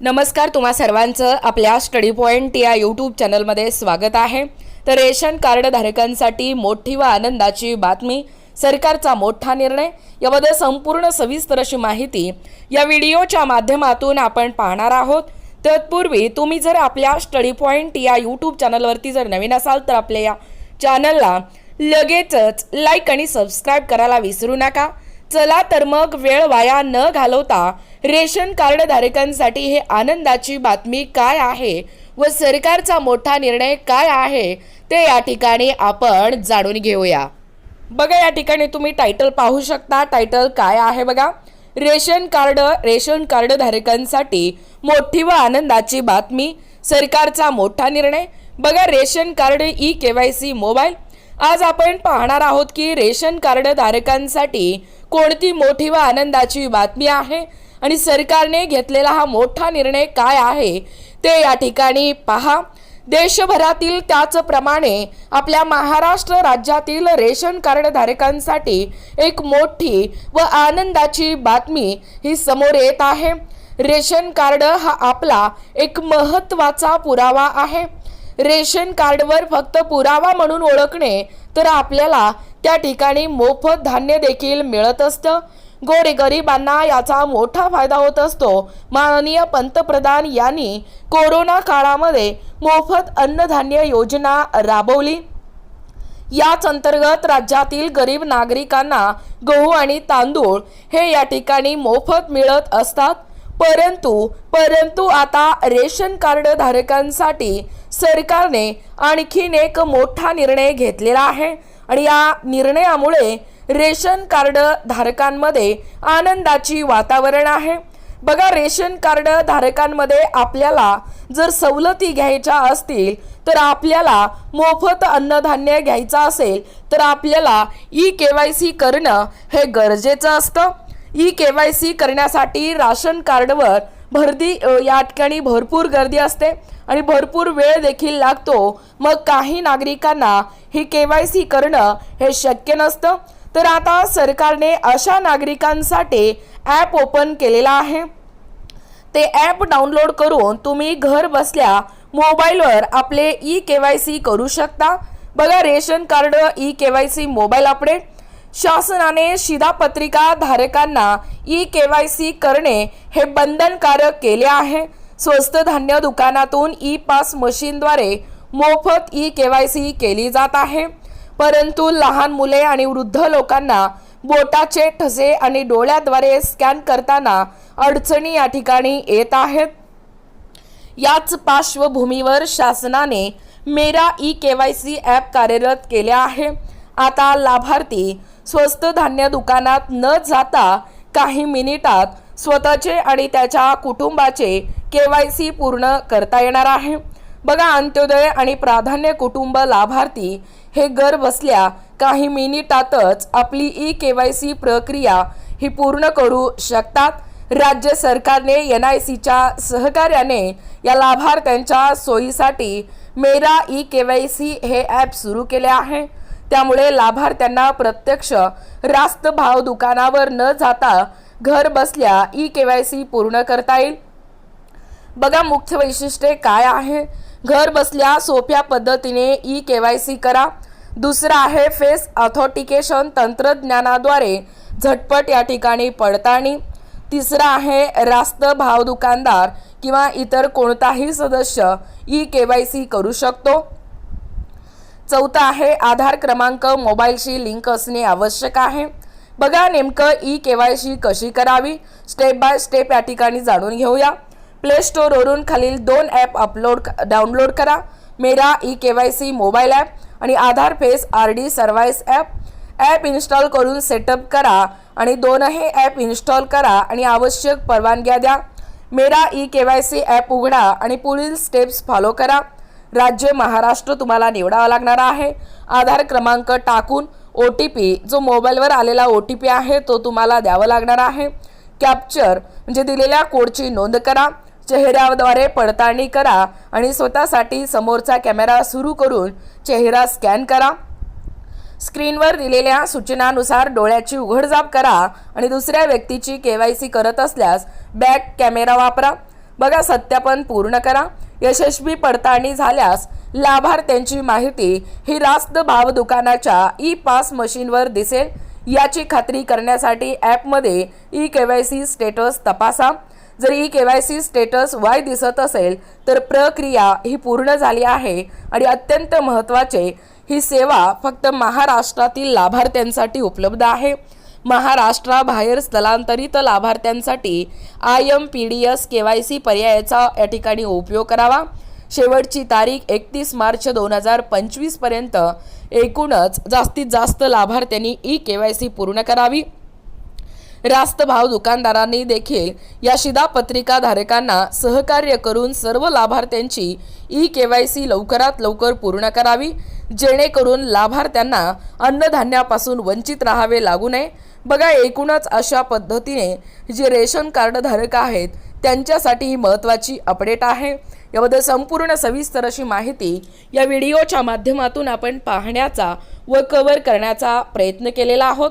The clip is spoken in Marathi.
नमस्कार तुम्हा सर्वांचं आपल्या स्टडी पॉईंट या यूट्यूब चॅनलमध्ये स्वागत आहे. तर रेशन कार्ड धारकांसाठी मोठी व आनंदाची बातमी सरकारचा मोठा निर्णय याबद्दल संपूर्ण सविस्तर अशी माहिती या व्हिडिओच्या माध्यमातून आपण पाहणार आहोत. तत्पूर्वी तुम्ही जर आपल्या स्टडी पॉईंट या यूट्यूब चॅनलवरती जर नवीन असाल तर आपल्या या चॅनलला लगेचच लाईक आणि सबस्क्राईब करायला विसरू नका. चला तर मग वेळ वाया न घालवता रेशन कार्ड धारकांसाठी हे आनंदाची बातमी काय आहे व सरकारचा मोठा निर्णय काय आहे ते या ठिकाणी आपण जाणून घेऊया. बघा या ठिकाणी तुम्ही टायटल पाहू शकता. टायटल काय आहे बघा? रेशन कार्ड रेशन कार्ड धारकांसाठी मोठी व आनंदाची बातमी. सरकारचा मोठा निर्णय. बघा ration card E K Y C mobile. आज आपण पाहणार आहोत की रेशन कार्ड धारकांसाठी कोणती मोठी व आनंदाची बातमी आहे? आणि सरकारने घेतलेला हा मोठा निर्णय काय आहे ते या ठिकाणी पहा. देशभरातील त्याचप्रमाणे आपल्या महाराष्ट्र राज्यातील रेशन कार्ड धारकांसाठी एक मोठी व आनंदाची बातमी ही समोर येत आहे. रेशन कार्ड हा आपला एक महत्त्वाचा पुरावा आहे. रेशन कार्डवर फक्त पुरावा म्हणून ओळखणे तर आपल्याला त्या ठिकाणी मोफत धान्य देखील मिळत असतं. गोरगरिबांना याचा मोठा फायदा होत असतो. माननीय पंतप्रधान यांनी कोरोना काळामध्ये मोफत अन्नधान्य योजना राबवली. याच अंतर्गत राज्यातील गरीब नागरिकांना गहू आणि तांदूळ हे या ठिकाणी मोफत मिळत असतात. परंतु परंतु आता रेशन कार्ड धारकांसाठी सरकारने आणखीन एक मोठा निर्णय घेतलेला आहे. आणि या निर्णयामुळे रेशन कार्ड धारकांमध्ये आनंदाची वातावरण आहे. बघा रेशन कार्ड धारकांमध्ये आपल्याला जर सवलती घ्यायच्या असतील तर आपल्याला मोफत अन्नधान्य घ्यायचं असेल तर आपल्याला ई के वाय सी करणं हे गरजेचं असतं. ई के वाय सी करण्यासाठी राशन कार्डवर भरती या ठिकाणी भरपूर गर्दी असते आणि भरपूर वेळ देखील लागतो. मग काही नागरिकांना ही के वाय सी करणं हे शक्य नसतं. तर आता सरकारने अशा नागरिकांसाठी ॲप ओपन केलेला आहे. ते ॲप डाउनलोड करून तुम्ही घर बसल्या मोबाईलवर आपले ई के वाय सी करू शकता. बघा ration card E K Y C mobile update शासनाने शिधापत्रिका धारकांना ई के वाय सी करणे हे बंधनकारक केले आहे. स्वस्त धान्य दुकानातून ई पास मशीनद्वारे मोफत ई के वाय सी केली जात आहे. परंतु लहान मुले आणि वृद्ध लोकांना बोटाचे ठसे आणि डोळ्याद्वारे स्कॅन करताना अडचणी या ठिकाणी येत आहेत. याच पार्श्वभूमीवर शासनाने Mera E K Y C app कार्यरत केले आहे. आता लाभार्थी स्वस्त धान्य दुकानात न जाता काही मिनिटात स्वतःचे आणि त्याच्या कुटुंबाचे के वाय सी पूर्ण करता येणार आहे. बघा अंत्योदय आणि प्राधान्य कुटुंब लाभार्थी हे घर बसल्या काही मिनिटातच आपली ई के वाय सी प्रक्रिया ही पूर्ण करू शकतात. राज्य सरकारने एन आय सीच्या सहकार्याने या लाभार्थ्यांच्या सोयीसाठी Mera E K Y C हे ॲप सुरू केले आहे. त्यामुळे लाभार्थ्यांना प्रत्यक्ष रास्त भाव दुकानावर न जाता घर बसल्या ई के वाय सी पूर्ण करता येईल. बघा मुख्य वैशिष्ट्ये काय आहे? घर बसल्या सोप्या पद्धतीने ई के वाय सी करा. दुसरं आहे फेस ऑथोटिकेशन तंत्रज्ञानाद्वारे झटपट या ठिकाणी पडताळणी. तिसरं आहे रास्त भाव दुकानदार किंवा इतर कोणताही सदस्य ई के वाय सी करू शकतो. चौथं आहे आधार क्रमांक मोबाईलशी लिंक असणे आवश्यक आहे. बघा नेमकं ई के वाय सी कशी करावी? स्टेप बाय स्टेप या ठिकाणी जाणून घेऊया. प्ले स्टोरवरून खालील दोन ॲप अपलोड डाउनलोड करा. Mera E K Y C mobile app आणि Aadhaar face R D service app app install करून सेटअप करा आणि दोनही ॲप इन्स्टॉल करा आणि आवश्यक परवानग्या द्या. Mera e K Y C app उघडा आणि पुढील स्टेप्स फॉलो करा. राज्य महाराष्ट्र तुम्हाला निवडावा लागणार आहे. आधार क्रमांक टाकून ओ टी पी जो मोबाईलवर आलेला ओ टी पी आहे तो तुम्हाला द्यावा लागणार आहे. कॅप्चर म्हणजे दिलेल्या कोडची नोंद करा. चेहऱ्याद्वारे पडताळणी करा आणि स्वतःसाठी समोरचा कॅमेरा सुरू करून चेहरा स्कॅन करा. स्क्रीनवर दिलेल्या सूचनानुसार डोळ्याची उघडझाप करा आणि दुसऱ्या व्यक्तीची के वाय सी करत असल्यास बॅक कॅमेरा वापरा. बघा सत्यापन पूर्ण करा. यशस्वी पडताळणी झाल्यास लाभार्थ्यांची माहिती ही रास्त भाव दुकानाच्या ई पास मशीनवर दिसेल. याची खात्री करण्यासाठी ॲपमध्ये e K Y C status तपासा. जर e K Y C status Y दिसत असेल तर प्रक्रिया ही पूर्ण झाली आहे आणि अत्यंत महत्त्वाचे ही सेवा फक्त महाराष्ट्रातील लाभार्थ्यांसाठी उपलब्ध आहे. महाराष्ट्राबाहेर स्थलांतरित लाभार्थ्यांसाठी I M P D S K Y C पर्यायाचा या ठिकाणी उपयोग करावा. शेवटची तारीख एकतीस मार्च दोन हजार पंचवीसपर्यंत एकूणच जास्तीत जास्त लाभार्थ्यांनी ई के वाय सी पूर्ण करावी. रास्त भाव दुकानदारांनी देखील या शिधापत्रिका धारकांना सहकार्य करून सर्व लाभार्थ्यांची ई के वाय सी लवकरात लवकर पूर्ण करावी जेणेकरून लाभार्थ्यांना अन्नधान्यापासून वंचित राहावे लागू नये. बघा एकूणच अशा पद्धतीने जे रेशन कार्ड धारक आहेत त्यांच्यासाठी ही महत्त्वाची अपडेट आहे. याबद्दल संपूर्ण सविस्तर अशी माहिती या व्हिडिओच्या माध्यमातून आपण पाहण्याचा व कव्हर करण्याचा प्रयत्न केलेला आहोत.